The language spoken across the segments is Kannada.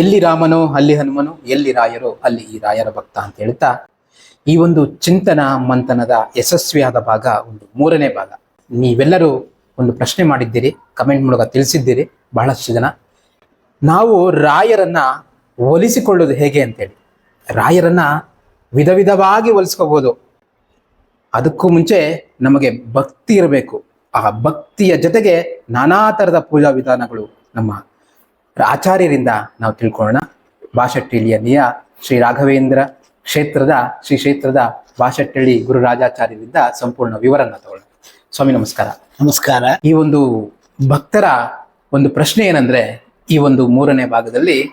ಎಲ್ಲಿ ರಾಮನೋ, ಅಲ್ಲಿ ಹನುಮನೋ, ಎಲ್ಲಿ ರಾಯರೋ, ಅಲ್ಲಿ ಈ ರಾಯರ ಭಕ್ತ ಅಂತ ಹೇಳ್ತಾ ಈ ಒಂದು ಚಿಂತನ ಮಂಥನದ ಯಶಸ್ವಿಯಾದ ಭಾಗ ಒಂದು ಮೂರನೇ ಭಾಗ. ನೀವೆಲ್ಲರೂ ಒಂದು ಪ್ರಶ್ನೆ ಮಾಡಿದ್ದೀರಿ, ಕಮೆಂಟ್ ಮೂಲಕ ತಿಳಿಸಿದ್ದೀರಿ, ಬಹಳಷ್ಟು ಜನ. ನಾವು ರಾಯರನ್ನ ಒಲಿಸಿಕೊಳ್ಳೋದು ಹೇಗೆ ಅಂತೇಳಿ. ರಾಯರನ್ನ ವಿಧ ವಿಧವಾಗಿ ಒಲಿಸ್ಕೋಬಹುದು ಅದಕ್ಕೂ ಮುಂಚೆ ನಮಗೆ ಭಕ್ತಿ ಇರಬೇಕು. ಆ ಭಕ್ತಿಯ ಜೊತೆಗೆ ನಾನಾ ಥರದ ಪೂಜಾ ವಿಧಾನಗಳು ನಮ್ಮ ಆಚಾರ್ಯರಿಂದ ನಾವು ತಿಳ್ಕೊಳ್ಳೋಣ. ನಿಯ ಶ್ರೀ ರಾಘವೇಂದ್ರ ಕ್ಷೇತ್ರದ ಶ್ರೀ ಕ್ಷೇತ್ರದ ಭಾಷಟ್ಟಳ್ಳಿ ಗುರುರಾಜಾಚಾರ್ಯರಿಂದ ಸಂಪೂರ್ಣ ವಿವರನ್ನ ತಗೊಳ್ಳೋಣ ಸ್ವಾಮಿ ನಮಸ್ಕಾರ. ನಮಸ್ಕಾರ. ಈ ಒಂದು ಭಕ್ತರ ಒಂದು ಪ್ರಶ್ನೆ ಏನಂದ್ರೆ ಈ ಒಂದು ಮೂರನೇ ಭಾಗದಲ್ಲಿ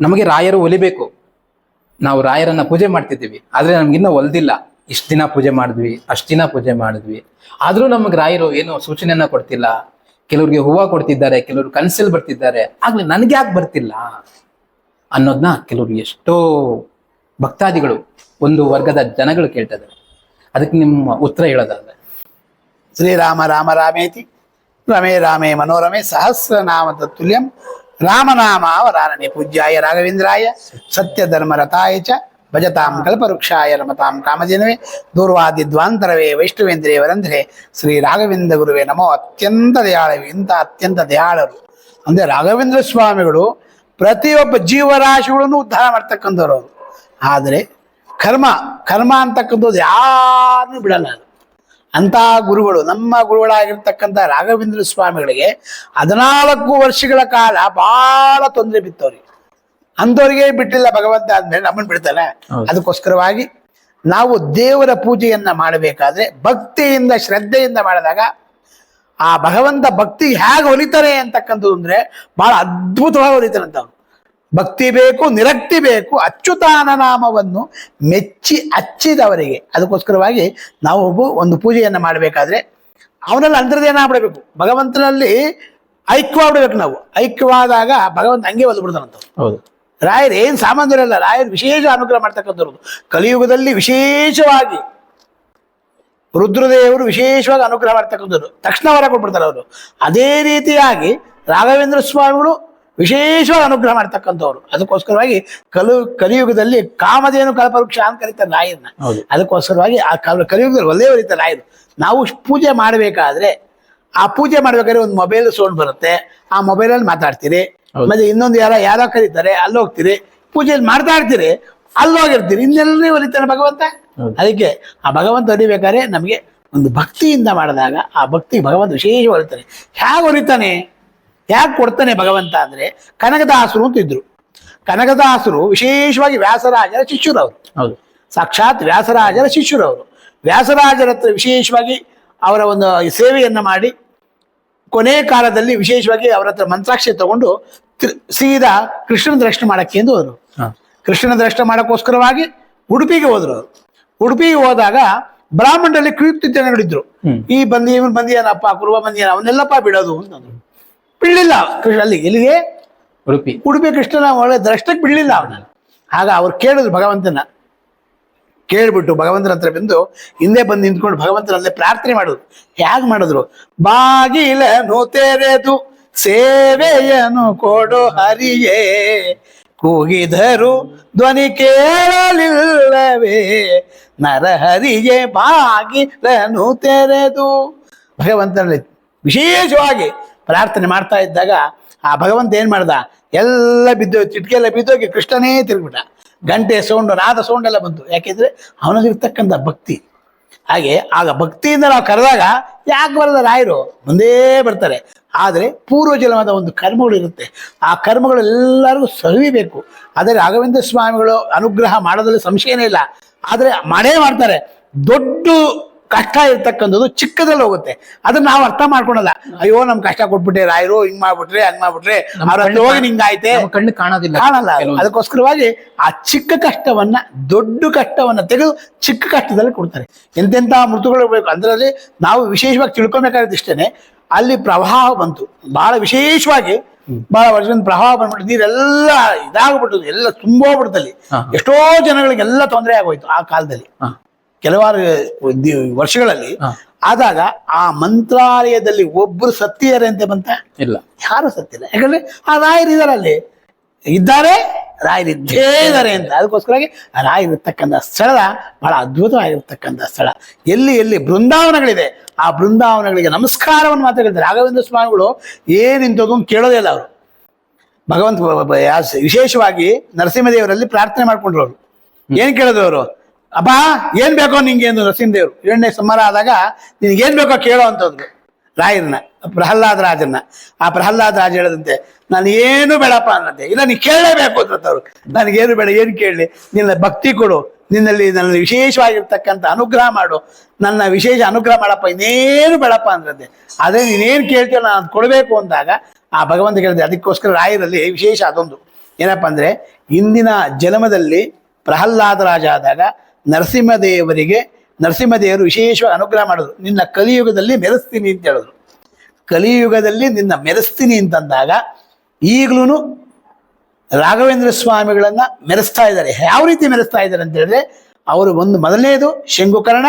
ನಮಗೆ ರಾಯರು ಒಲಿಬೇಕು. ನಾವು ರಾಯರನ್ನ ಪೂಜೆ ಮಾಡ್ತಿದ್ದೀವಿ. ಆದ್ರೆ ನಮ್ಗಿನ್ನ ಒಲ್ದಿಲ್ಲ. ಇಷ್ಟು ದಿನ ಪೂಜೆ ಮಾಡಿದ್ವಿ ಅಷ್ಟ್ ದಿನ ಪೂಜೆ ಮಾಡಿದ್ವಿ. ಆದ್ರೂ ನಮಗೆ ರಾಯರು ಏನು ಸೂಚನೆಯನ್ನ ಕೊಡ್ತಿಲ್ಲ. ಕೆಲವ್ರಿಗೆ ಹೂವು ಕೊಡ್ತಿದ್ದಾರೆ, ಕೆಲವರು ಕನಸಲ್ಲಿ ಬರ್ತಿದ್ದಾರೆ. ಆಗ್ಲಿ ನನ್ಗೆ ಯಾಕೆ ಬರ್ತಿಲ್ಲ? ಅನ್ನೋದನ್ನ ಕೆಲವರು ಎಷ್ಟೋ ಭಕ್ತಾದಿಗಳು ಒಂದು ವರ್ಗದ ಜನಗಳು ಕೇಳ್ತಾ ಇದ್ದಾರೆ ಅದಕ್ಕೆ ನಿಮ್ಮ ಉತ್ತರ ಹೇಳೋದಾದ್ರೆ. ಶ್ರೀರಾಮ ರಾಮ ರಾಮೇತಿ, ರಮೇ ರಾಮೇ ಮನೋರಮೆ ತುಲ್ಯಂ ರಾಮನಾಮ ರಾಮನಾಮಾವರಾರಣೆ ಪೂಜ್ಯಾಯ ರಾಘವೇಂದ್ರಾಯ, ಸತ್ಯ ಧರ್ಮ ರಥಾಯ ಚ ಭಜತಾಂ ಕಲ್ಪವೃಕ್ಷಾಯ ರಮತಾಂ ಕಾಮಧೇನವೇ ದೂರ್ವಾದಿದ್ವಾಂತರವೇ ವೈಷ್ಣವೇಂದ್ರೇ ಶ್ರೀ ರಾಘವೇಂದ್ರ ಗುರುವೇ ನಮೋ. ಅತ್ಯಂತ ದಯಾಳವಿ. ಇಂಥ ಅತ್ಯಂತ ದಯಾಳರು. ಅಂದ್ರೆ ರಾಘವೇಂದ್ರ ಸ್ವಾಮಿಗಳು ಪ್ರತಿಯೊಬ್ಬ ಜೀವರಾಶಿಗಳನ್ನು ಉದ್ಧಾರ ಮಾಡ್ತಕ್ಕಂಥವ್ರು ಅವರು. ಆದರೆ ಕರ್ಮ ಕರ್ಮ ಅಂತಕ್ಕಂಥದ್ದು ಯಾರನ್ನೂ ಬಿಡಲ್ಲ ಅಂತಹ ಗುರುಗಳು ನಮ್ಮ ಗುರುಗಳಾಗಿರ್ತಕ್ಕಂಥ ರಾಘವೇಂದ್ರ ಸ್ವಾಮಿಗಳಿಗೆ ಹದಿನಾಲ್ಕು ವರ್ಷಗಳ ಕಾಲ ಭಾಳ ತೊಂದರೆ ಬಿತ್ತವ್ರಿಗೆ. ಅಂಥವ್ರಿಗೆ ಬಿಟ್ಟಿಲ್ಲ ಭಗವಂತ ಅಂದ್ರೆ ನಮ್ಮನ್ನು ಬಿಡ್ತಾನೆ? ಅದಕ್ಕೋಸ್ಕರವಾಗಿ ನಾವು ದೇವರ ಪೂಜೆಯನ್ನ ಮಾಡಬೇಕಾದ್ರೆ ಭಕ್ತಿಯಿಂದ ಶ್ರದ್ಧೆಯಿಂದ ಮಾಡಿದಾಗ ಆ ಭಗವಂತ ಭಕ್ತಿ ಹೇಗೆ ಹೊಲಿತಾರೆ ಅಂತಕ್ಕಂಥದ್ದು ಅಂದ್ರೆ ಬಹಳ ಅದ್ಭುತವಾಗಿ ಹೊಲಿತಾನಂತ ಅವನು ಭಕ್ತಿ ಬೇಕು ನಿರಕ್ತಿ ಬೇಕು ಅಚ್ಯುತಾನ ನಾಮವನ್ನು ಮೆಚ್ಚಿ ಅಚ್ಚಿದವರಿಗೆ. ಅದಕ್ಕೋಸ್ಕರವಾಗಿ ನಾವು ಒಬ್ಬ ಒಂದು ಪೂಜೆಯನ್ನು ಮಾಡಬೇಕಾದ್ರೆ ಅವನಲ್ಲಿ ಅಂತರ್ದೇನ ಬಿಡಬೇಕು ಭಗವಂತನಲ್ಲಿ ಐಕ್ಯವಾಗ್ಬಿಡ್ಬೇಕು ನಾವು. ಐಕ್ಯವಾದಾಗ ಭಗವಂತ ಹಂಗೆ ಒಲ್ಬಿಡ್ತಾನಂತ ಹೌದು. ರಾಯರು ಏನು ಸಾಮಾನ್ಯರಲ್ಲ ರಾಯರು ವಿಶೇಷ ಅನುಗ್ರಹ ಮಾಡ್ತಕ್ಕಂಥವ್ರು ಕಲಿಯುಗದಲ್ಲಿ ವಿಶೇಷವಾಗಿ ರುದ್ರದೇವರು ವಿಶೇಷವಾಗಿ ಅನುಗ್ರಹ ಮಾಡ್ತಕ್ಕಂಥದ್ದು ತಕ್ಷಣ ವರ ಕೊಟ್ಬಿಡ್ತಾರೆ ಅವರು. ಅದೇ ರೀತಿಯಾಗಿ ರಾಘವೇಂದ್ರ ಸ್ವಾಮಿಗಳು ವಿಶೇಷವಾಗಿ ಅನುಗ್ರಹ ಮಾಡ್ತಕ್ಕಂಥವ್ರು. ಅದಕ್ಕೋಸ್ಕರವಾಗಿ ಕಲು ಕಲಿಯುಗದಲ್ಲಿ ಕಾಮಧೇನು ಕಲ್ಪವೃಕ್ಷ ಅಂತ ಕರೀತಾರೆ ರಾಯರನ್ನ. ಅದಕ್ಕೋಸ್ಕರವಾಗಿ ಆ ಕಲ್ ಕಲಿಯುಗದಲ್ಲಿ ಒಳ್ಳೆಯ ಬರೀತಾರೆ ರಾಯರು. ನಾವು ಪೂಜೆ ಮಾಡಬೇಕಾದ್ರೆ ಆ ಪೂಜೆ ಮಾಡ್ಬೇಕಾದ್ರೆ ಒಂದು ಮೊಬೈಲ್ ಸೌಂಡ್ ಬರುತ್ತೆ. ಆ ಮೊಬೈಲಲ್ಲಿ ಮಾತಾಡ್ತೀರಿ. ಮತ್ತೆ ಇನ್ನೊಂದು ಯಾರ ಯಾರೋ ಕರೀತಾರೆ ಅಲ್ಲಿ ಹೋಗ್ತೀರಿ ಪೂಜೆಯಲ್ಲಿ ಮಾಡ್ತಾ ಇರ್ತೀರಿ ಅಲ್ಲಿ ಹೋಗಿರ್ತೀರಿ ಇನ್ನೆಲ್ಲರೂ ಹೊಲಿತಾನೆ ಭಗವಂತ. ಅದಕ್ಕೆ ಆ ಭಗವಂತ ಹೊಲಿಬೇಕಾದ್ರೆ ನಮಗೆ ಒಂದು ಭಕ್ತಿಯಿಂದ ಮಾಡಿದಾಗ ಆ ಭಕ್ತಿ ಭಗವಂತ ವಿಶೇಷ ಹೊಲಿತಾನೆ ಹೇಗೆ ಹೊಲಿತಾನೆ ಹೇಗೆ ಕೊಡ್ತಾನೆ ಭಗವಂತ ಅಂದ್ರೆ ಕನಕದಾಸರು ಅಂತ ಇದ್ರು ಕನಕದಾಸರು ವಿಶೇಷವಾಗಿ ವ್ಯಾಸರಾಜರ ಶಿಷ್ಯರು ಅವರು ಹೌದು. ಸಾಕ್ಷಾತ್ ವ್ಯಾಸರಾಜರ ಶಿಷ್ಯರು ಅವರು ವ್ಯಾಸರಾಜರ ಹತ್ರ ವಿಶೇಷವಾಗಿ ಅವರ ಒಂದು ಸೇವೆಯನ್ನ ಮಾಡಿ ಕೊನೆ ಕಾಲದಲ್ಲಿ ವಿಶೇಷವಾಗಿ ಅವರ ಹತ್ರ ಮಂತ್ರಾಕ್ಷಿ ತಗೊಂಡು ಸೀದಾ ಕೃಷ್ಣನ ದರ್ಶನ ಮಾಡಕ್ಕೆ ಎಂದು ಹೋದರು. ಕೃಷ್ಣನ ದರ್ಶನ ಮಾಡೋಕ್ಕೋಸ್ಕರವಾಗಿ ಉಡುಪಿಗೆ ಹೋದ್ರು. ಅವರು ಉಡುಪಿಗೆ ಹೋದಾಗ ಬ್ರಾಹ್ಮಣರಲ್ಲಿ ಕುಯುಕ್ತಿ ಜನಗಳಿದ್ರು. ಈ ಬಂದಿ ಇವನ್ ಬಂದಿಯನಪ್ಪ ಕುರುಬ ಬಂದಿಯಾನ ಅವನ್ನೆಲ್ಲಪ್ಪ ಬಿಡೋದು ಅಂತಂದ್ರು ಬಿಡ್ಲಿಲ್ಲ ಕೃಷ್ಣ ಅಲ್ಲಿ. ಎಲ್ಲಿಗೆ? ಉಡುಪಿ. ಉಡುಪಿ ಕೃಷ್ಣನ ಒಳ್ಳೆ ದರ್ಶನಕ್ಕೆ ಬಿಡ್ಲಿಲ್ಲ ಅವನ ಆಗ ಅವ್ರು ಕೇಳಿದ್ರು ಭಗವಂತನ. ಕೇಳ್ಬಿಟ್ಟು ಭಗವಂತನ ಹತ್ರ ಬಂದು ಹಿಂದೆ ಬಂದು ನಿಂತ್ಕೊಂಡು ಭಗವಂತನಲ್ಲೇ ಪ್ರಾರ್ಥನೆ ಮಾಡೋದು. ಹೇಗೆ ಮಾಡಿದ್ರು? ಬಾಗಿಲನು ತೆರೆದು ಸೇವೆಯನು ಕೊಡು ಹರಿಯೇ. ಕೂಗಿದರು ಧ್ವನಿ ಕೇಳಲಿಲ್ಲವೇ. ನರಹರಿಗೆ ಬಾಗಿಲನು ತೆರೆದು. ಭಗವಂತನಲ್ಲಿ ವಿಶೇಷವಾಗಿ ಪ್ರಾರ್ಥನೆ ಮಾಡ್ತಾ ಇದ್ದಾಗ ಆ ಭಗವಂತ ಏನ್ ಮಾಡ್ದ? ಎಲ್ಲ ಬಿದ್ದು ಚಿಟ್ಕೆ ಎಲ್ಲ ಬಿದ್ದೋಗಿ ಕೃಷ್ಣನೇ ತಿರುಗ್ಬಿಟ್ಟ. ಗಂಟೆ ಸೌಂಡು, ನಾದ ಸೌಂಡ್ ಎಲ್ಲ ಬಂತು. ಯಾಕೆಂದ್ರೆ ಅವನಲ್ಲಿರ್ತಕ್ಕಂಥ ಭಕ್ತಿ. ಹಾಗೆ ಆಗ ಭಕ್ತಿಯಿಂದ ನಾವು ಕರೆದಾಗ ಯಾಕೆ ಬರಲ್ಲ ರಾಯರು? ಮುಂದೇ ಬರ್ತಾರೆ. ಆದರೆ ಪೂರ್ವಜಲವಾದ ಒಂದು ಕರ್ಮಗಳು ಇರುತ್ತೆ. ಆ ಕರ್ಮಗಳೆಲ್ಲರಿಗೂ ಸಹಿಬೇಕು ಸವಿಬೇಕು ಆದರೆ ರಾಘವೇಂದ್ರ ಸ್ವಾಮಿಗಳು ಅನುಗ್ರಹ ಮಾಡೋದ್ರಲ್ಲಿ ಸಂಶಯನೇ ಇಲ್ಲ. ಆದರೆ ಮಾಡೇ ಮಾಡ್ತಾರೆ. ದೊಡ್ಡ ಕಷ್ಟ ಇರ್ತಕ್ಕಂಥದ್ದು ಚಿಕ್ಕದ್ರಲ್ಲಿ ಹೋಗುತ್ತೆ. ಅದನ್ನ ನಾವು ಅರ್ಥ ಮಾಡ್ಕೊಳಲ್ಲ. ಅಯ್ಯೋ ನಮ್ ಕಷ್ಟ ಕೊಟ್ಬಿಟ್ಟೆ ರಾಯರು ಹಿಂಗ್ ಮಾಡ್ಬಿಟ್ರೆ ಹಂಗ್ ಮಾಡ್ಬಿಟ್ರೆ ಹೋಗಿ ಹಿಂಗಾಯ್ತೆ ಕಣ್ಣು ಕಾಣೋದಿಲ್ಲ ಕಾಣಲ್ಲ ಅದು. ಅದಕ್ಕೋಸ್ಕರವಾಗಿ ಆ ಚಿಕ್ಕ ಕಷ್ಟವನ್ನ ದೊಡ್ಡ ಕಷ್ಟವನ್ನ ತೆಗೆದು ಚಿಕ್ಕ ಕಷ್ಟದಲ್ಲಿ ಕೊಡ್ತಾರೆ. ಎಂತೆಂಥ ಮೃತುಗಳು ಬೇಕು. ಅದರಲ್ಲಿ ನಾವು ವಿಶೇಷವಾಗಿ ತಿಳ್ಕೊಬೇಕಾದ ಇಷ್ಟೇನೆ. ಅಲ್ಲಿ ಪ್ರವಾಹ ಬಂತು. ಬಹಳ ವಿಶೇಷವಾಗಿ ಬಹಳ ವರ್ಷದಿಂದ ಪ್ರವಾಹ ಬಂದ್ಬಿಟ್ಟು ನೀರೆಲ್ಲ ಇದಾಗ್ಬಿಟ್ಟು ಎಲ್ಲ ತುಂಬೋಗ್ಬಿಡ್ತಲ್ಲಿ ಅಲ್ಲಿ ಎಷ್ಟೋ ಜನಗಳಿಗೆಲ್ಲ ತೊಂದರೆ ಆಗೋಯ್ತು ಆ ಕಾಲದಲ್ಲಿ. ಕೆಲವಾರು ವರ್ಷಗಳಲ್ಲಿ ಆದಾಗ ಆ ಮಂತ್ರಾಲಯದಲ್ಲಿ ಒಬ್ರು ಸತ್ತಿದ್ದಾರೆ ಅಂತ ಬಂತ? ಇಲ್ಲ. ಯಾರು ಸತ್ತಿಲ್ಲ? ಯಾಕಂದ್ರೆ ಆ ರಾಯರು ಇದಾರೆ ಅಲ್ಲಿ ಇದ್ದಾರೆ ರಾಯರಿದ್ದೇ ಇದ್ದಾರೆ ಅಂತ. ಅದಕ್ಕೋಸ್ಕರವಾಗಿ ರಾಯರಿರ್ತಕ್ಕಂಥ ಸ್ಥಳ ಬಹಳ ಅದ್ಭುತವಾಗಿರ್ತಕ್ಕಂಥ ಸ್ಥಳ. ಎಲ್ಲಿ ಎಲ್ಲಿ ಬೃಂದಾವನಗಳಿದೆ ಆ ಬೃಂದಾವನಗಳಿಗೆ ನಮಸ್ಕಾರವನ್ನು ಮಾತ್ರ ಕೇಳ್ತಾರೆ ರಾಘವೇಂದ್ರ ಸ್ವಾಮಿಗಳು ಏನಿಂತದ್ದು ಕೇಳೋದೇ ಇಲ್ಲ ಅವರು. ಭಗವಂತ ವಿಶೇಷವಾಗಿ ನರಸಿಂಹದೇವರಲ್ಲಿ ಪ್ರಾರ್ಥನೆ ಮಾಡ್ಕೊಂಡ್ರು ಅವರು. ಏನು ಕೇಳಿದ್ರು ಅವರು? ಅಪ್ಪ ಏನ್ ಬೇಕೋ ನಿಂಗೆ ಎಂದು ನರಸಿಂಹದೇವರು. ಎರಡನೇ ಸಂಹಾರ ಆದಾಗ ನಿನ್ಗೆ ಏನ್ ಬೇಕೋ ಕೇಳೋ ಅಂತಂದ್ರು ರಾಯರನ್ನ ಪ್ರಹ್ಲಾದ ರಾಜನ್ನ. ಆ ಪ್ರಹ್ಲಾದ ರಾಜ ಹೇಳದಂತೆ ನಾನು ಏನು ಬೇಡಪ್ಪ ಅನ್ನಂತೆ ಇಲ್ಲ ನೀ ಕೇಳಲೇಬೇಕು ಅಂತವ್ರು ನನಗೇನು ಬೇಡ ಏನು ಕೇಳಲಿ ನಿನ್ನ ಭಕ್ತಿ ಕೊಡು. ನಿನ್ನಲ್ಲಿ ನನ್ನ ವಿಶೇಷವಾಗಿರ್ತಕ್ಕಂಥ ಅನುಗ್ರಹ ಮಾಡು. ನನ್ನ ವಿಶೇಷ ಅನುಗ್ರಹ ಮಾಡಪ್ಪ, ಇನ್ನೇನು ಬೇಡಪ್ಪ ಅಂದ್ರೆ ಅದೇ ನೀನೇನು ಕೇಳ್ತೀಯೋ ನಾನು ಅದು ಕೊಡಬೇಕು ಅಂದಾಗ ಆ ಭಗವಂತ ಕೇಳಿದೆ, ಅದಕ್ಕೋಸ್ಕರ ರಾಯರಲ್ಲಿ ವಿಶೇಷ ಅದೊಂದು. ಏನಪ್ಪ ಅಂದರೆ, ಇಂದಿನ ಜನ್ಮದಲ್ಲಿ ಪ್ರಹ್ಲಾದ ರಾಜ ಆದಾಗ ನರಸಿಂಹದೇವರಿಗೆ, ನರಸಿಂಹದೇವರು ವಿಶೇಷವಾಗಿ ಅನುಗ್ರಹ ಮಾಡಿದ್ರು. ನಿನ್ನ ಕಲಿಯುಗದಲ್ಲಿ ಮೆರೆಸ್ತೀನಿ ಅಂತ ಹೇಳಿದ್ರು. ಕಲಿಯುಗದಲ್ಲಿ ನಿನ್ನ ಮೆರೆಸ್ತೀನಿ ಅಂತಂದಾಗ ಈಗಲೂ ರಾಘವೇಂದ್ರ ಸ್ವಾಮಿಗಳನ್ನ ಮೆರೆಸ್ತಾ ಇದ್ದಾರೆ. ಯಾವ ರೀತಿ ಮೆರೆಸ್ತಾ ಇದ್ದಾರೆ ಅಂತ ಹೇಳಿದ್ರೆ, ಅವರು ಒಂದು ಮೊದಲನೇದು ಶಂಗುಕರ್ಣ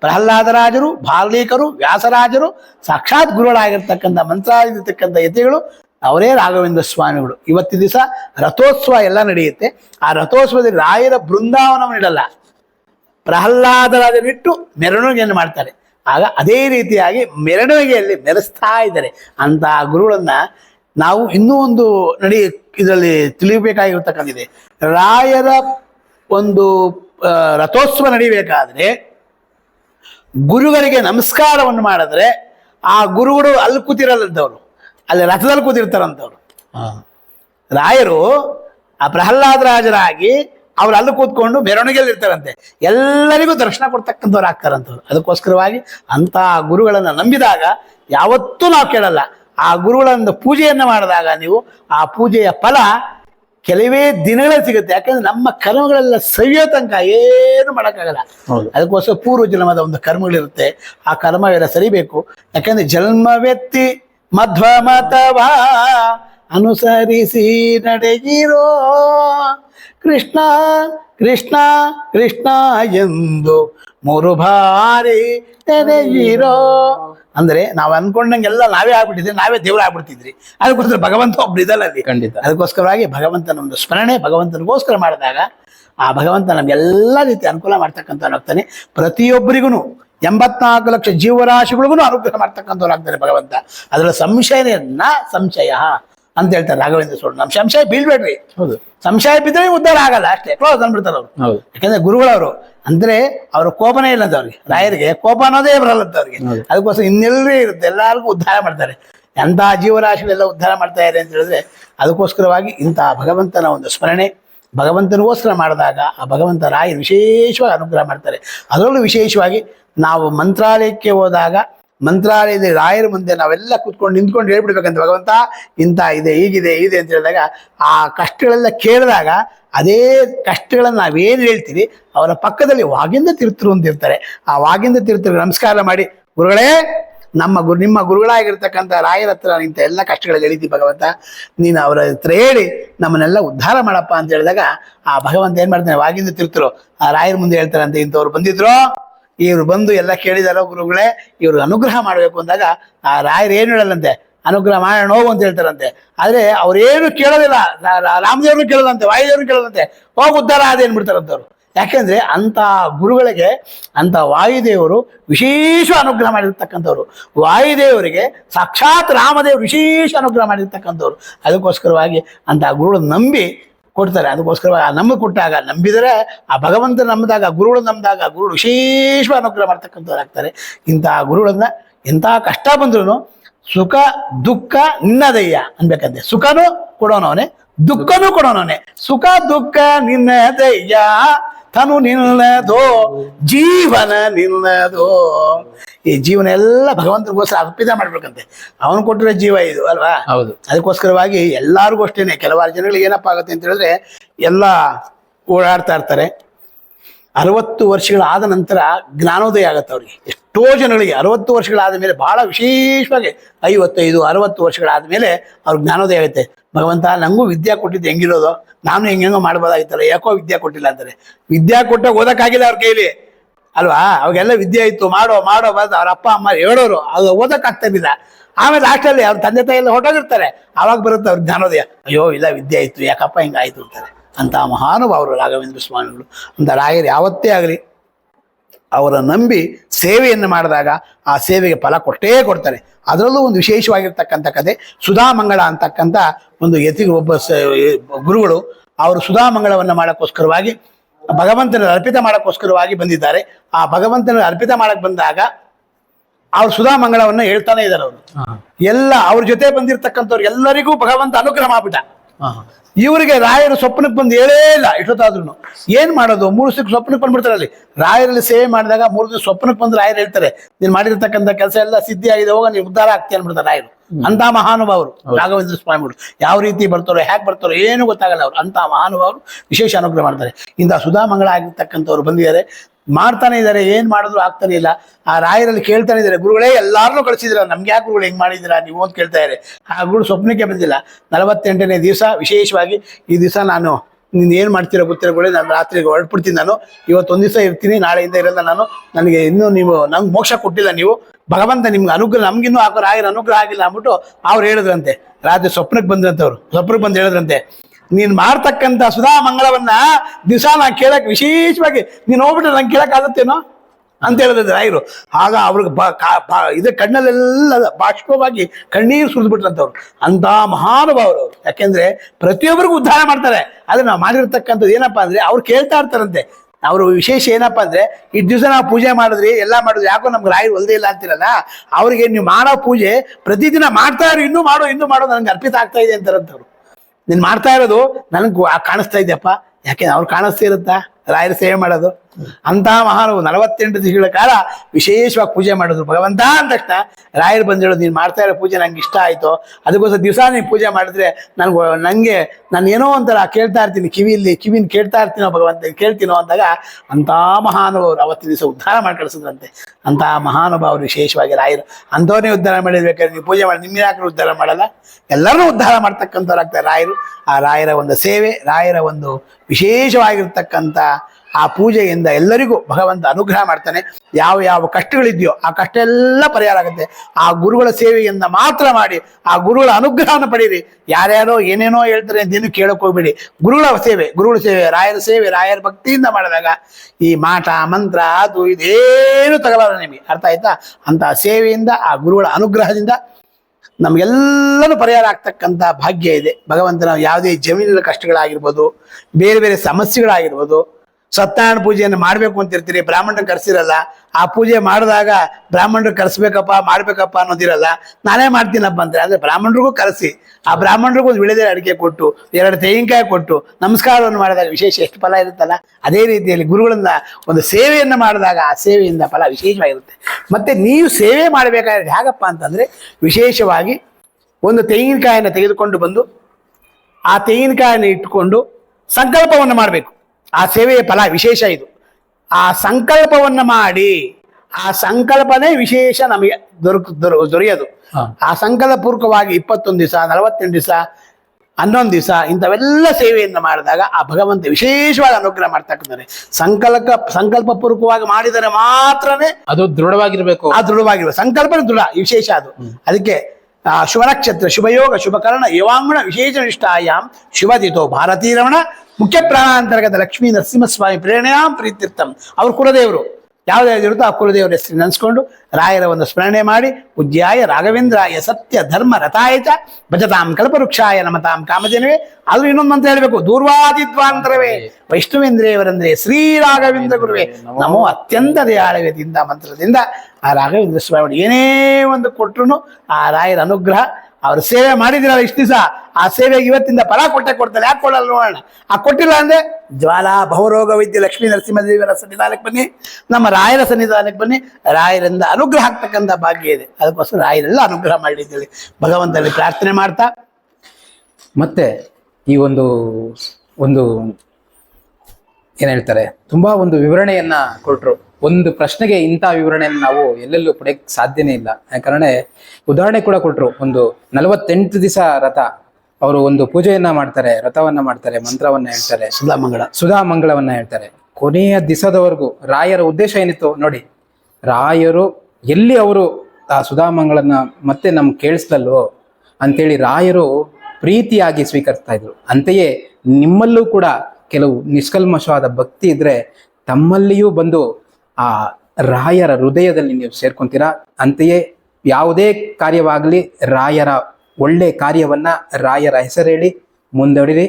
ಪ್ರಹ್ಲಾದರಾಜರು ಭಾರ್ಲೀಕರು ವ್ಯಾಸರಾಜರು, ಸಾಕ್ಷಾತ್ ಗುರುಗಳಾಗಿರ್ತಕ್ಕಂಥ ಮಂತ್ರಾಲಯದಿರ್ತಕ್ಕಂಥ ಯತಿಗಳು, ಅವರೇ ರಾಘವೇಂದ್ರ ಸ್ವಾಮಿಗಳು. ಇವತ್ತಿನ ದಿವಸ ರಥೋತ್ಸವ ಎಲ್ಲ ನಡೆಯುತ್ತೆ. ಆ ರಥೋತ್ಸವದಲ್ಲಿ ರಾಯರ ಬೃಂದಾವನವನ್ನು ಇಡಲ್ಲ. ಪ್ರಹ್ಲಾದರಾಜನಿಟ್ಟು ಮೆರವಣಿಗೆಯನ್ನು ಮಾಡ್ತಾರೆ? ಆಗ ಅದೇ ರೀತಿಯಾಗಿ ಮೆರವಣಿಗೆಯಲ್ಲಿ ಮೆರೆಸ್ತಾ ಇದ್ದಾರೆ. ಅಂತ ಗುರುಗಳನ್ನ ನಾವು ಇನ್ನೂ ಒಂದು ನಡಿ ಇದರಲ್ಲಿ ತಿಳಿಯಬೇಕಾಗಿರ್ತಕ್ಕಂಥದ್ದಿದೆ ರಾಯರ ಒಂದು ರಥೋತ್ಸವ ನಡಿಬೇಕಾದ್ರೆ ಗುರುಗಳಿಗೆ ನಮಸ್ಕಾರವನ್ನು ಮಾಡಿದ್ರೆ ಆ ಗುರುಗಳು ಅಲ್ಲಿ ಕೂತಿರಲ್ಲದವರು ಅಲ್ಲಿ ರಥದಲ್ಲಿ ಕೂತಿರ್ತಾರಂತವ್ರು ರಾಯರು ಆ ಪ್ರಹ್ಲಾದರಾಜರಾಗಿ ಅವ್ರು ಅಲ್ಲಿ ಕೂತ್ಕೊಂಡು ಮೆರವಣಿಗೆಯಲ್ಲಿ ಇರ್ತಾರಂತೆ. ಎಲ್ಲರಿಗೂ ದರ್ಶನ ಕೊಡ್ತಕ್ಕಂಥವ್ರು ಆಗ್ತಾರಂತವ್ರು ಅದಕ್ಕೋಸ್ಕರವಾಗಿ ಅಂತ ಗುರುಗಳನ್ನು ನಂಬಿದಾಗ ಯಾವತ್ತೂ ನಾವು ಕೇಳಲ್ಲ. ಆ ಗುರುಗಳನ್ನ ಪೂಜೆಯನ್ನು ಮಾಡಿದಾಗ ನೀವು ಆ ಪೂಜೆಯ ಫಲ ಕೆಲವೇ ದಿನಗಳೇ ಸಿಗುತ್ತೆ. ಯಾಕಂದ್ರೆ ನಮ್ಮ ಕರ್ಮಗಳೆಲ್ಲ ಸವಿಯೋ ತನಕ ಏನು ಮಾಡೋಕ್ಕಾಗಲ್ಲ. ಅದಕ್ಕೋಸ್ಕರ ಪೂರ್ವ ಜನ್ಮದ ಒಂದು ಕರ್ಮಗಳಿರುತ್ತೆ. ಆ ಕರ್ಮವೆಲ್ಲ ಸರಿಬೇಕು. ಯಾಕಂದ್ರೆ ಜನ್ಮವೆತ್ತಿ ಮಧ್ವ ಮತವಾ ಅನುಸರಿಸಿ ನಡೆಯಿರೋ ಕೃಷ್ಣ ಕೃಷ್ಣ ಕೃಷ್ಣ ಎಂದು ಮೂರು ಬಾರಿ ತೆರೆಗಿರೋ ಅಂದ್ರೆ ನಾವು ಅನ್ಕೊಂಡಂಗೆಲ್ಲ ನಾವೇ ಆಗ್ಬಿಟ್ಟಿದ್ರೆ ನಾವೇ ದೇವ್ರು ಆಗ್ಬಿಡ್ತಿದ್ರಿ ಅದಕ್ಕೋಸ್ಕರ ಭಗವಂತ ಒಬ್ರು ಇದಲ್ಲ ಅಲ್ಲಿ. ಖಂಡಿತ. ಅದಕ್ಕೋಸ್ಕರವಾಗಿ ಭಗವಂತನ ಒಂದು ಸ್ಮರಣೆ ಭಗವಂತನಿಗೋಸ್ಕರ ಮಾಡಿದಾಗ ಆ ಭಗವಂತ ನಮ್ಗೆಲ್ಲ ರೀತಿ ಅನುಕೂಲ ಮಾಡ್ತಕ್ಕಂಥವ್ನಾಗ್ತಾನೆ ಪ್ರತಿಯೊಬ್ಬರಿಗೂ ಎಂಬತ್ನಾಲ್ಕು ಲಕ್ಷ ಜೀವರಾಶಿಗಳಿಗೂ ಅನುಗ್ರಹ ಮಾಡ್ತಕ್ಕಂಥವ್ರಾಗ್ತಾನೆ ಭಗವಂತ. ಅದರ ಸಂಶಯನೇ ನ ಸಂಶಯ. ಅಂತ ಹೇಳ್ತಾರೆ ರಾಘವೇಂದ್ರ ಸ್ವಾಮಿ ನಮ್ಮ ಸಂಶಯ ಬೀಳ್ಬೇಡ್ರಿ. ಹೌದು. ಸಂಶಯ ಬಿದ್ದರೆ ಉದ್ಧಾರ ಆಗಲ್ಲ ಅಷ್ಟೇ. ಕ್ಲೋಸ್ ಅಂದ್ಬಿಡ್ತಾರೆ ಅವರು. ಹೌದು. ಯಾಕಂದ್ರೆ ಗುರುಗಳವರು ಅಂದ್ರೆ ಅವ್ರ ಕೋಪನೇ ಇಲ್ಲ ಅವ್ರಿಗೆ. ರಾಯರಿಗೆ ಕೋಪ ಅನ್ನೋದೇ ಬರಲ್ಲ ಅಂತ ಅವ್ರಿಗೆ ಅದಕ್ಕೋಸ್ಕರ ಇನ್ನೆಲ್ಲರೂ ಇರುತ್ತೆ. ಎಲ್ಲರಿಗೂ ಉದ್ಧಾರ ಮಾಡ್ತಾರೆ. ಎಂಥ ಜೀವರಾಶಿಗಳೆಲ್ಲ ಉದ್ಧಾರ ಮಾಡ್ತಾ ಇದ್ದಾರೆ ಅಂತ ಹೇಳಿದ್ರೆ ಅದಕ್ಕೋಸ್ಕರವಾಗಿ ಇಂತಹ ಭಗವಂತನ ಒಂದು ಸ್ಮರಣೆ ಭಗವಂತನಿಗೋಸ್ಕರ ಮಾಡಿದಾಗ ಆ ಭಗವಂತ ರಾಯ ವಿಶೇಷವಾಗಿ ಅನುಗ್ರಹ ಮಾಡ್ತಾರೆ. ಅದರಲ್ಲೂ ವಿಶೇಷವಾಗಿ ನಾವು ಮಂತ್ರಾಲಯಕ್ಕೆ ಹೋದಾಗ ಮಂತ್ರಾಲಯದ ರಾಯರ ಮುಂದೆ ನಾವೆಲ್ಲ ಕೂತ್ಕೊಂಡು ನಿಂತ್ಕೊಂಡು ಹೇಳ್ಬಿಡ್ಬೇಕಂತ ಭಗವಂತ, ಇಂಥ ಇದೆ, ಹೀಗಿದೆ ಇದೆ ಅಂತ ಹೇಳಿದಾಗ ಆ ಕಷ್ಟಗಳೆಲ್ಲ ಕೇಳಿದಾಗ ಅದೇ ಕಷ್ಟಗಳನ್ನು ನಾವೇನು ಹೇಳ್ತೀವಿ ಅವರ ಪಕ್ಕದಲ್ಲಿ ವಾಗಿಂದ ತೀರ್ಥರು ಅಂತ ಇರ್ತಾರೆ. ಆ ವಾಗಿಂದ ತೀರ್ಥರು ನಮಸ್ಕಾರ ಮಾಡಿ, ಗುರುಗಳೇ, ನಮ್ಮ ಗುರು, ನಿಮ್ಮ ಗುರುಗಳಾಗಿರ್ತಕ್ಕಂಥ ರಾಯರ ಹತ್ರ ನಿಂತ ಎಲ್ಲ ಕಷ್ಟಗಳು ಎಳಿತಿ ಭಗವಂತ. ನೀನು ಅವರ ಹತ್ರ ಹೇಳಿ, ನಮ್ಮನ್ನೆಲ್ಲ ಉದ್ಧಾರ ಮಾಡಪ್ಪ ಅಂತ ಹೇಳಿದಾಗ ಆ ಭಗವಂತ ಏನು ಮಾಡ್ತಾನೆ, ವಾಗಿಂದ ತೀರ್ಥರು ಆ ರಾಯರ ಮುಂದೆ ಹೇಳ್ತಾರೆ ಅಂತ ಇಂಥವ್ರು ಬಂದಿದ್ರು. ಇವ್ರು ಬಂದು ಎಲ್ಲ ಕೇಳಿದಾರೋ ಗುರುಗಳೇ ಇವ್ರು ಅನುಗ್ರಹ ಮಾಡಬೇಕು ಅಂದಾಗ ಆ ರಾಯರು ಏನು ಹೇಳಲ್ಲಂತೆ? ಅನುಗ್ರಹ ಮಾಡೋಣ ಅಂತ ಹೇಳ್ತಾರಂತೆ. ಆದ್ರೆ ಅವ್ರೇನು ಕೇಳೋದಿಲ್ಲ. ಕೇಳಲ್ಲಂತೆ ರಾಮದೇವ್ರನ್ನು ಕೇಳೋದಂತೆ ವಾಯುದೇವ್ರನ್ನು ಕೇಳೋದಂತೆ ಹೋಗಿ ಉದ್ಧಾರ ಅದೇ ಅನ್ಬಿಡ್ತಾರಂತವ್ರು ಯಾಕೆಂದ್ರೆ ಅಂತ ಗುರುಗಳಿಗೆ ಅಂತ ವಾಯುದೇವರು ವಿಶೇಷ ಅನುಗ್ರಹ ಮಾಡಿರ್ತಕ್ಕಂಥವ್ರು. ವಾಯುದೇವರಿಗೆ ಸಾಕ್ಷಾತ್ ರಾಮದೇವರು ವಿಶೇಷ ಅನುಗ್ರಹ ಮಾಡಿರ್ತಕ್ಕಂಥವ್ರು. ಅದಕ್ಕೋಸ್ಕರವಾಗಿ ಅಂತ ಗುರುಗಳನ್ನ ನಂಬಿ ಕೊಡ್ತಾರೆ. ಅದಕ್ಕೋಸ್ಕರ ನಮಗೆ ಕೊಟ್ಟಾಗ ನಂಬಿದರೆ ಆ ಭಗವಂತ ನಂಬಿದಾಗ ಗುರುಗಳು ನಂಬಿದಾಗ ಗುರುಗಳು ವಿಶೇಷ ಅನುಗ್ರಹ ಮಾಡ್ತಕ್ಕಂಥವ್ರು ಆಗ್ತಾರೆ. ಇಂತಹ ಗುರುಗಳನ್ನ ಎಂಥ ಕಷ್ಟ ಬಂದ್ರೂ ಸುಖ, ದುಃಖ, ನಿನ್ನದಯ್ಯ ಅನ್ಬೇಕಂತೆ. ಸುಖನೂ ಕೊಡೋನವನೇ ದುಃಖನೂ ಕೊಡೋನವನೇ ಸುಖ, ದುಃಖ, ನಿನ್ನದಯ್ಯ, ತನು ನಿನ್ನದೋ, ಜೀವನ ನಿನ್ನದೋ ಈ ಜೀವನ ಎಲ್ಲ ಭಗವಂತನಿಗೋಸ್ಕರ ಅರ್ಪಿತ ಮಾಡ್ಬೇಕಂತೆ. ಅವನು ಕೊಟ್ಟಿರೋ ಜೀವ ಇದು ಅಲ್ವಾ? ಹೌದು. ಅದಕ್ಕೋಸ್ಕರವಾಗಿ ಎಲ್ಲರಿಗೂ ಅಷ್ಟೇನೆ ಕೆಲವಾರು ಜನಗಳಿಗೆ ಏನಪ್ಪ ಆಗುತ್ತೆ ಅಂತ ಹೇಳಿದ್ರೆ ಎಲ್ಲ ಓಡಾಡ್ತಾ ಇರ್ತಾರೆ. ಅರವತ್ತು ವರ್ಷಗಳಾದ ನಂತರ ಜ್ಞಾನೋದಯ ಆಗುತ್ತೆ ಅವ್ರಿಗೆ. ಎಷ್ಟೋ ಜನಗಳಿಗೆ ಅರವತ್ತು ವರ್ಷಗಳಾದ ಮೇಲೆ ಬಹಳ ವಿಶೇಷವಾಗಿ ಐವತ್ತೈದು ಅರವತ್ತು ವರ್ಷಗಳಾದ ಮೇಲೆ ಅವ್ರಿಗೆ ಜ್ಞಾನೋದಯ ಆಗುತ್ತೆ. ಭಗವಂತ ನಂಗೂ ವಿದ್ಯಾ ಕೊಟ್ಟಿದ್ದು ಹೆಂಗಿರೋದು? ನಾನು ಹೆಂಗೆಂಗೋ ಮಾಡ್ಬೋದಾಗಿತ್ತಲ್ಲ ಯಾಕೋ ವಿದ್ಯಾ ಕೊಟ್ಟಿಲ್ಲ ಅಂತಾರೆ. ವಿದ್ಯಾ ಕೊಟ್ಟಾಗ ಓದೋಕ್ಕಾಗಿಲ್ಲ ಅವ್ರ ಕೈಲಿ. ಅಲ್ವಾ? ಅವಾಗೆಲ್ಲ ವಿದ್ಯೆ ಇತ್ತು ಮಾಡೋ ಮಾಡೋ ಬಂದು ಅವ್ರ ಅಪ್ಪ, ಅಮ್ಮ ಹೇಳೋರು ಅದು ಓದಕ್ ಆಗ್ತಾ ಇರ್ಲಿಲ್ಲ ಆಮೇಲೆ ಲಾಸ್ಟಲ್ಲಿ ಅವ್ರ ತಂದೆ ತಾಯಿ ಎಲ್ಲ ಹೊರಟೋಗಿರ್ತಾರೆ. ಅವಾಗ ಬರುತ್ತೆ ಅವ್ರ ಜ್ಞಾನೋದಯ. ಅಯ್ಯೋ, ಇಲ್ಲ, ವಿದ್ಯೆ ಇತ್ತು ಯಾಕಪ್ಪ ಹಿಂಗಾಯ್ತು ಅಂತಾರೆ. ಅಂತ ಮಹಾನುಭಾವರು ರಾಘವೇಂದ್ರ ಸ್ವಾಮಿಗಳು. ಅಂತ ರಾಯರು ಯಾವತ್ತೇ ಆಗಲಿ ಅವರ ನಂಬಿ ಸೇವೆಯನ್ನು ಮಾಡಿದಾಗ ಆ ಸೇವೆಗೆ ಫಲ ಕೊಟ್ಟೇ ಕೊಡ್ತಾರೆ. ಅದರಲ್ಲೂ ಒಂದು ವಿಶೇಷವಾಗಿರ್ತಕ್ಕಂಥ ಕತೆ ಸುಧಾಮಂಗಳ ಅಂತಕ್ಕಂಥ ಒಂದು ಯತಿ ಒಬ್ಬ ಗುರುಗಳು, ಅವರು ಸುಧಾಮಂಗಳವನ್ನು ಮಾಡೋಕ್ಕೋಸ್ಕರವಾಗಿ ಭಗವಂತನ ಅರ್ಪಿತ ಮಾಡೋಕ್ಕೋಸ್ಕರವಾಗಿ ಬಂದಿದ್ದಾರೆ. ಆ ಭಗವಂತನ ಅರ್ಪಿತ ಮಾಡಕ್ ಬಂದಾಗ ಅವ್ರು ಸುಧಾಮಂಗಳವನ್ನು ಹೇಳ್ತಾನೆ ಇದ್ದಾರೆ ಅವರು. ಎಲ್ಲ ಅವ್ರ ಜೊತೆ ಬಂದಿರತಕ್ಕಂಥವ್ರು ಎಲ್ಲರಿಗೂ ಭಗವಂತ ಅನುಗ್ರಹ ಮಾಡ್ಬಿಟ್ಟ. ಇವರಿಗೆ ರಾಯರ ಸ್ವಪ್ನಕ್ಕೆ ಬಂದು ಹೇಳೇ ಇಲ್ಲ ಇಷ್ಟೊತ್ತಾದ್ರು ಏನ್ ಮಾಡೋದು? ಮೂರು ದಿವಸಕ್ಕೆ ಸ್ವಪ್ನಕ್ಕೆ ಬಂದ್ಬಿಡ್ತಾರೆ ಅಲ್ಲಿ. ರಾಯರಲ್ಲಿ ಸೇವೆ ಮಾಡಿದಾಗ ಮೂರು ದಿವಸ ಸ್ವಪ್ನಕ್ಕೆ ಬಂದು ರಾಯರು ಹೇಳ್ತಾರೆ ನೀನ್ ಮಾಡಿರ್ತಕ್ಕಂಥ ಕೆಲಸ ಎಲ್ಲ ಸಿದ್ಧಿ ಆಗಿದೆ ಹೋಗ ನೀವು ಉದ್ಧಾರ ಆಗ್ತೀಯ ಅನ್ಬಿಡ್ತಾರೆ ರಾಯರು. ಅಂತ ಮಹಾನುಭಾವರು, ರಾಘವೇಂದ್ರ ಸ್ವಾಮಿಗಳು ಯಾವ ರೀತಿ ಬರ್ತಾರೋ, ಹ್ಯಾಕ್ ಬರ್ತಾರೋ ಏನು ಗೊತ್ತಾಗಲ್ಲ ಅವರು. ಅಂತ ಮಹಾನುಭಾವರು ವಿಶೇಷ ಅನುಗ್ರಹ ಮಾಡ್ತಾರೆ. ಇಂಥ ಸುಧಾಮಂಗಳ ಆಗಿರ್ತಕ್ಕಂಥವ್ರು ಬಂದಿದ್ದಾರೆ. ಮಾಡ್ತಾನೆ ಇದ್ದಾರೆ, ಏನ್ ಮಾಡಿದ್ರು ಆಗ್ತಾನೆ ಇಲ್ಲ. ಆ ರಾಯರಲ್ಲಿ ಕೇಳ್ತಾನೆ ಇದ್ದಾರೆ, ಗುರುಗಳೇ ಎಲ್ಲಾರನ್ನೂ ಕಳಿಸಿದ್ರ ನಮ್ಗೆ ಯಾಕೆ ಗುರುಗಳು ಹೆಂಗ್ ಮಾಡಿದಿರಾ ನೀವು ಅಂತ ಕೇಳ್ತಾ ಇದ್ದಾರೆ. ಆ ಗುರು ಸ್ವಪ್ನಕ್ಕೆ ಬಂದಿಲ್ಲ. ನಲವತ್ತೆಂಟನೇ ದಿವಸ ವಿಶೇಷವಾಗಿ ಈ ದಿವಸ ನಾನು ನೀನು ಏನು ಮಾಡ್ತೀರೋ ಗೊತ್ತಿರೋ ಕೂಡ ನಾನು ರಾತ್ರಿಗೆ ಹೊರಡ್ಬಿಡ್ತೀನಿ ನಾನು. ಇವತ್ತೊಂದು ದಿವಸ ಇರ್ತೀನಿ, ನಾಳೆಯಿಂದ ಇರಲ್ಲ ನಾನು. ನನಗೆ ಇನ್ನೂ ನೀವು, ನಂಗೆ ಮೋಕ್ಷ ಕೊಟ್ಟಿಲ್ಲ ನೀವು. ಭಗವಂತ ನಿಮ್ಗೆ ಅನುಗ್ರಹ, ನಮ್ಗಿನ್ನೂ ಹಾಕೋ ಆಗಿರೋ ಅನುಗ್ರಹ ಆಗಿಲ್ಲ ಅಂದ್ಬಿಟ್ಟು ಅವ್ರು ಹೇಳಿದ್ರಂತೆ. ರಾತ್ರಿ ಸ್ವಪ್ನಕ್ಕೆ ಬಂದ್ರಂತೆ ಅವರು ಸ್ವಪ್ನಕ್ಕೆ ಬಂದು ಹೇಳಿದ್ರಂತೆ. ನೀನ್ ಮಾಡ್ತಕ್ಕಂಥ ಸುಧಾ ಮಂಗಳವನ್ನ ದಿವಸ ನಾ ಕೇಳಕ್ ವಿಶೇಷವಾಗಿ ನೀನ್ ಹೋಗ್ಬಿಟ್ರೆ ನಂಗೆ ಕೇಳಕ್ ಆಗುತ್ತೇನೋ? ಅಂತ ಹೇಳಿದ್ರೆ ರಾಯರು, ಆಗ ಅವ್ರಿಗೆ ಇದೆ ಕಣ್ಣಲ್ಲೆಲ್ಲ ಬಾಷ್ಪವಾಗಿ ಕಣ್ಣೀರು ಸುರಿದ್ಬಿಟ್ರಂತವ್ರು. ಅಂತ ಮಹಾನುಭಾವರು ಅವರು. ಯಾಕೆಂದ್ರೆ ಪ್ರತಿಯೊಬ್ಬರಿಗೂ ಉದ್ಧಾರ ಮಾಡ್ತಾರೆ. ಆದ್ರೆ ನಾವು ಮಾಡಿರ್ತಕ್ಕಂಥದ್ದು ಏನಪ್ಪಾ ಅಂದ್ರೆ ಅವ್ರು ಕೇಳ್ತಾ ಇರ್ತಾರಂತೆ. ಅವ್ರ ವಿಶೇಷ ಏನಪ್ಪಾ ಅಂದ್ರೆ ಇಷ್ಟು ದಿವಸ ನಾವು ಪೂಜೆ ಮಾಡಿದ್ರಿ, ಎಲ್ಲ ಮಾಡಿದ್ರಿ, ಯಾಕೋ ನಮ್ಗೆ ರಾಯರು ಒಲ್ದೇ ಇಲ್ಲ ಅಂತಿರಲ್ಲ, ಅವ್ರಿಗೆ ನೀವು ಮಾಡೋ ಪೂಜೆ ಪ್ರತಿದಿನ ಮಾಡ್ತಾ ಇರೋ, ಇನ್ನೂ ಮಾಡೋ ಇನ್ನೂ ಮಾಡೋ ನನಗೆ ಅರ್ಪಿತ ಆಗ್ತಾ ಇದೆ ಅಂತಾರಂತವ್ರು. ನೀನ್ ಮಾಡ್ತಾ ಇರೋದು ನನಗೆ ಕಾಣಿಸ್ತಾ ಇದೆಯಪ್ಪ. ಯಾಕೆ, ಅವ್ರು ಕಾಣಿಸ್ತಾ ಇರುತ್ತಾ? ರಾಯರ ಸೇವೆ ಮಾಡೋದು. ಅಂತ ಮಹಾನು ನಲವತ್ತೆಂಟು ದಿವಸಗಳ ಕಾಲ ವಿಶೇಷವಾಗಿ ಪೂಜೆ ಮಾಡಿದ್ರು ಭಗವಂತ ಅಂದ ತಕ್ಷಣ ರಾಯರು ಬಂದು ಹೇಳೋದು, ನೀನು ಮಾಡ್ತಾ ಇರೋ ಪೂಜೆ ನಂಗೆ ಇಷ್ಟ ಆಯಿತು. ಅದಕ್ಕೋಸ್ಕರ ದಿವಸ ನೀನು ಪೂಜೆ ಮಾಡಿದ್ರೆ ನನಗೆ ನನಗೆ ನಾನು ಏನೋ ಒಂಥರ ಕೇಳ್ತಾ ಇರ್ತೀನಿ ಕಿವಿಯಲ್ಲಿ, ಕಿವಿನ ಕೇಳ್ತಾ ಇರ್ತೀನೋ ಭಗವಂತ ಕೇಳ್ತೀನೋ ಅಂದಾಗ ಅಂತ ಮಹಾನುಭಾವರು ಅವತ್ತಿನ ದಿವಸ ಉದ್ಧಾರ ಮಾಡಿ ಕಳಿಸಿದ್ರಂತೆ ಅಂತ ಮಹಾನುಭಾವರು ವಿಶೇಷವಾಗಿ ರಾಯರು. ಅಂಥವ್ರನ್ನೇ ಉದ್ಧಾರ ಮಾಡಿರ್ಬೇಕಾದ್ರೆ ನೀವು ಪೂಜೆ ಮಾಡಿ ನಿಮ್ಮ ಯಾಕೆ ಉದ್ಧಾರ ಮಾಡಲ್ಲ? ಎಲ್ಲರನ್ನೂ ಉದ್ಧಾರ ಮಾಡ್ತಕ್ಕಂಥವ್ರಾಗ್ತಾರೆ ರಾಯರು. ಆ ರಾಯರ ಒಂದು ಸೇವೆ, ರಾಯರ ಒಂದು ವಿಶೇಷವಾಗಿರ್ತಕ್ಕಂಥ ಆ ಪೂಜೆಯಿಂದ ಎಲ್ಲರಿಗೂ ಭಗವಂತ ಅನುಗ್ರಹ ಮಾಡ್ತಾನೆ. ಯಾವ ಯಾವ ಕಷ್ಟಗಳಿದೆಯೋ ಆ ಕಷ್ಟ ಎಲ್ಲ ಪರಿಹಾರ ಆಗುತ್ತೆ. ಆ ಗುರುಗಳ ಸೇವೆಯಿಂದ ಮಾತ್ರ ಮಾಡಿ, ಆ ಗುರುಗಳ ಅನುಗ್ರಹವನ್ನು ಪಡೀರಿ. ಯಾರ್ಯಾರೋ ಏನೇನೋ ಹೇಳ್ತಾರೆ ದಿನ ಕೇಳಕ್ಕೆ ಕೇಳಕ್ ಹೋಗ್ಬೇಡಿ. ಗುರುಗಳ ಸೇವೆ ಗುರುಗಳ ಸೇವೆ, ರಾಯರ ಸೇವೆ, ರಾಯರ ಭಕ್ತಿಯಿಂದ ಮಾಡಿದಾಗ ಈ ಮಾಟ, ಮಂತ್ರ, ಅದು, ಇದೇನು ತಗಲಾರ ನಿಮಗೆ. ಅರ್ಥ ಆಯ್ತಾ? ಅಂತ ಸೇವೆಯಿಂದ, ಆ ಗುರುಗಳ ಅನುಗ್ರಹದಿಂದ ನಮಗೆಲ್ಲನೂ ಪರಿಹಾರ ಆಗ್ತಕ್ಕಂಥ ಭಾಗ್ಯ ಇದೆ. ಭಗವಂತನ ಯಾವುದೇ ಜಮೀನಿನ ಕಷ್ಟಗಳಾಗಿರ್ಬೋದು, ಬೇರೆ ಬೇರೆ ಸಮಸ್ಯೆಗಳಾಗಿರ್ಬೋದು ಸತ್ಯನಾರಾಯಣ ಪೂಜೆಯನ್ನು ಮಾಡಬೇಕು ಅಂತ ಇರ್ತೀರಿ ಬ್ರಾಹ್ಮಣರು ಕರೆಸಿರಲ್ಲ, ಆ ಪೂಜೆ ಮಾಡಿದಾಗ ಬ್ರಾಹ್ಮಣರು ಕರೆಸ್ಬೇಕಪ್ಪ, ಮಾಡ್ಬೇಕಪ್ಪ ಅನ್ನೋದಿರಲ್ಲ, ನಾನೇ ಮಾಡ್ತೀನಪ್ಪ ಅಂದರೆ ಅಂದ್ರೆ ಬ್ರಾಹ್ಮಣರಿಗೂ ಕರೆಸಿ, ಆ ಬ್ರಾಹ್ಮಣರಿಗೂ ಒಂದು ವಿಳೆದೆಲೆ ಅಡಿಕೆ ಕೊಟ್ಟು, ಎರಡು ತೆಂಗಿನಕಾಯಿ ಕೊಟ್ಟು, ನಮಸ್ಕಾರವನ್ನು ಮಾಡಿದಾಗ ವಿಶೇಷ ಎಷ್ಟು ಫಲ ಇರುತ್ತಲ್ಲ? ಅದೇ ರೀತಿಯಲ್ಲಿ ಗುರುಗಳನ್ನ ಒಂದು ಸೇವೆಯನ್ನು ಮಾಡಿದಾಗ ಆ ಸೇವೆಯಿಂದ ಫಲ ವಿಶೇಷವಾಗಿರುತ್ತೆ. ಮತ್ತೆ ನೀವು ಸೇವೆ ಮಾಡಬೇಕಾದ್ರೆ ಹೇಗಪ್ಪ ಅಂತಂದ್ರೆ, ವಿಶೇಷವಾಗಿ ಒಂದು ತೆಂಗಿನಕಾಯಿಯನ್ನು ತೆಗೆದುಕೊಂಡು ಬಂದು, ಆ ತೆಂಗಿನಕಾಯಿಯನ್ನು ಇಟ್ಟುಕೊಂಡು ಸಂಕಲ್ಪವನ್ನು ಮಾಡಬೇಕು. ಆ ಸೇವೆಯ ಫಲ ವಿಶೇಷ ಇದು. ಆ ಸಂಕಲ್ಪವನ್ನು ಮಾಡಿ ಆ ಸಂಕಲ್ಪನೇ ವಿಶೇಷ ನಮಗೆ ದೊರಕ ದೊರ ದೊರೆಯೋದು. ಆ ಸಂಕಲ್ಪ ಪೂರ್ವಕವಾಗಿ ಇಪ್ಪತ್ತೊಂದು ದಿವಸ ನಲವತ್ತೆಂಟು ದಿವಸ ಹನ್ನೊಂದು ದಿವಸ ಇಂಥವೆಲ್ಲ ಸೇವೆಯನ್ನು ಮಾಡಿದಾಗ ಆ ಭಗವಂತ ವಿಶೇಷವಾಗಿ ಅನುಗ್ರಹ ಮಾಡ್ತಕ್ಕಂಥ ಸಂಕಲ್ಪ ಸಂಕಲ್ಪ ಪೂರ್ವಕವಾಗಿ ಮಾಡಿದರೆ ಮಾತ್ರನೇ ಅದು ದೃಢವಾಗಿರಬೇಕು. ಆ ದೃಢವಾಗಿರಬೇಕು. ಸಂಕಲ್ಪನೆ ದೃಢ ವಿಶೇಷ ಅದು. ಅದಕ್ಕೆ ಆ ಶುಭ ನಕ್ಷತ್ರ ಶುಭಯೋಗ ಶುಭಕರಣ ಯವಾಂಗುಣ ವಿಶೇಷ ನಿಷ್ಠಾಯಾಮ್ ಶುಭದಿತೋ ಭಾರತೀ ರಮಣ ಮುಖ್ಯ ಪ್ರಾಣಾಂತರ್ಗತ ಲಕ್ಷ್ಮೀ ನರಸಿಂಹಸ್ವಾಮಿ ಪ್ರೇರಣಾಂ ಪ್ರೀತಿರ್ಥಂ. ಅವ್ರ ಕುಲದೇವರು. ಯಾವ್ದು ಇರುತ್ತೋ ಆ ಕುಲದೇವರ ಹೆಸರು ನೆನೆಸ್ಕೊಂಡು ರಾಯರ ಒಂದು ಸ್ಮರಣೆ ಮಾಡಿ ಉದ್ಯಾಯ ರಾಘವೇಂದ್ರಾಯ ಸತ್ಯ ಧರ್ಮ ರಥಾಯಚ ಭಜತಾಂ ಕಲ್ಪವೃಕ್ಷಾಯ ನಮತಾಂ ಕಾಮಜನವೇ. ಆದ್ರೂ ಇನ್ನೊಂದು ಮಂತ್ರ ಹೇಳಬೇಕು, ದೂರ್ವಾದಿದ್ವಾಂತರವೇ. ವೈಷ್ಣವೇಂದ್ರೇವರಂದ್ರೆ ಶ್ರೀ ರಾಘವೇಂದ್ರ ಗುರುವೇ. ನಮೋ ಅತ್ಯಂತ ದಯಾಳವ್ಯದಿಂದ ಮಂತ್ರದಿಂದ ಆ ರಾಘವೇಂದ್ರ ಸ್ವಾಮಿ ಏನೇ ಒಂದು ಕೊಟ್ರು ಆ ರಾಯರ ಅನುಗ್ರಹ ಅವ್ರ ಸೇವೆ ಮಾಡಿದಿರಲ್ಲ ಇಷ್ಟು ದಿವಸ, ಆ ಸೇವೆಗೆ ಇವತ್ತಿಂದ ಫಲ ಕೊಟ್ಟೆ ಕೊಡ್ತಾರೆ. ಯಾಕೆ ಕೊಡಲ್ಲ ನೋಡೋಣ. ಆ ಕೊಟ್ಟಿಲ್ಲ ಅಂದ್ರೆ ಜ್ವಾಲಾ ಭವರೋಗ ವೈದ್ಯ ಲಕ್ಷ್ಮೀ ನರಸಿಂಹದೇವರ ಸನ್ನಿಧಾನಕ್ಕೆ ಬನ್ನಿ, ನಮ್ಮ ರಾಯರ ಸನ್ನಿಧಾನಕ್ಕೆ ಬನ್ನಿ. ರಾಯರಿಂದ ಅನುಗ್ರಹ ಆಗ್ತಕ್ಕಂಥ ಭಾಗ್ಯ ಇದೆ. ಅದಕ್ಕೋಸ್ಕರ ರಾಯರೆಲ್ಲ ಅನುಗ್ರಹ ಮಾಡಿದ್ದೇವೆ. ಭಗವಂತನಲ್ಲಿ ಪ್ರಾರ್ಥನೆ ಮಾಡ್ತಾ. ಮತ್ತೆ ಈ ಒಂದು ಒಂದು ಏನ್ ಹೇಳ್ತಾರೆ? ತುಂಬಾ ಒಂದು ವಿವರಣೆಯನ್ನ ಕೊಟ್ರು. ಒಂದು ಪ್ರಶ್ನೆಗೆ ಇಂಥ ವಿವರಣೆಯನ್ನು ನಾವು ಎಲ್ಲೆಲ್ಲೂ ಪಡೆಯಕ್ ಸಾಧ್ಯನೇ ಇಲ್ಲ. ಯಾಕಂದ್ರೆ ಉದಾಹರಣೆ ಕೂಡ ಕೊಟ್ರು. ಒಂದು ನಲವತ್ತೆಂಟು ದಿವಸ ರಥ ಅವರು ಒಂದು ಪೂಜೆಯನ್ನ ಮಾಡ್ತಾರೆ ರಥವನ್ನ ಮಾಡ್ತಾರೆ ಮಂತ್ರವನ್ನ ಹೇಳ್ತಾರೆ. ಸುಧಾಮಂಗಳ ಸುಧಾ ಮಂಗಳವನ್ನ ಹೇಳ್ತಾರೆ. ಕೊನೆಯ ದಿಸದವರೆಗೂ ರಾಯರ ಉದ್ದೇಶ ಏನಿತ್ತು ನೋಡಿ. ರಾಯರು ಎಲ್ಲಿ ಅವರು ಆ ಸುಧಾಮಂಗಳನ್ನ ಮತ್ತೆ ನಮ್ಗೆ ಕೇಳಿಸ್ಲಲ್ವೋ ಅಂತೇಳಿ ರಾಯರು ಪ್ರೀತಿಯಾಗಿ ಸ್ವೀಕರಿಸ್ತಾ ಇದ್ರು. ಅಂತೆಯೇ ನಿಮ್ಮಲ್ಲೂ ಕೂಡ ಕೆಲವು ನಿಷ್ಕಲ್ಮಶವಾದ ಭಕ್ತಿ ಇದ್ರೆ ತಮ್ಮಲ್ಲಿಯೂ ಬಂದು ಆ ರಾಯರ ಹೃದಯದಲ್ಲಿ ನೀವು ಸೇರ್ಕೊಂತೀರಾ? ಅಂತೆಯೇ ಯಾವುದೇ ಕಾರ್ಯವಾಗಲಿ ರಾಯರ ಒಳ್ಳೆ ಕಾರ್ಯವನ್ನ ರಾಯರ ಹೆಸರೇಳಿ ಮುಂದಡಿರಿ.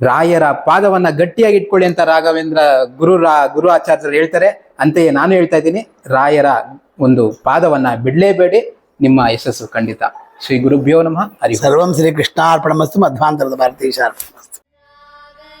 ರಾಯರ ಪಾದವನ್ನ ಗಟ್ಟಿಯಾಗಿ ಇಟ್ಕೊಳ್ಳಿ ಅಂತ ರಾಘವೇಂದ್ರ ಗುರು ರಾ ಗುರು ಆಚಾರ್ಯರು ಹೇಳ್ತಾರೆ. ಅಂತೆಯೇ ನಾನು ಹೇಳ್ತಾ ಇದ್ದೀನಿ, ರಾಯರ ಒಂದು ಪಾದವನ್ನ ಬಿಡಲೇಬೇಡಿ, ನಿಮ್ಮ ಯಶಸ್ಸು ಖಂಡಿತ. ಶ್ರೀ ಗುರುಭ್ಯೋ ನಮಃ, ಹರಿ ಸರ್ವಂ ಶ್ರೀ ಕೃಷ್ಣಾರ್ಪಣಮಸ್ತು ಮಧ್ವಾಂತರದ ಭಾರತೀಶಾರ್ಪಣಮಸ್ತು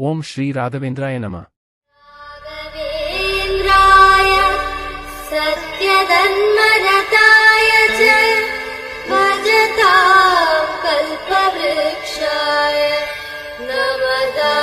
ॐ श्री राघवेन्द्राय नमः। नवेन्द्राय च भरता कल्पवृक्षाय नमता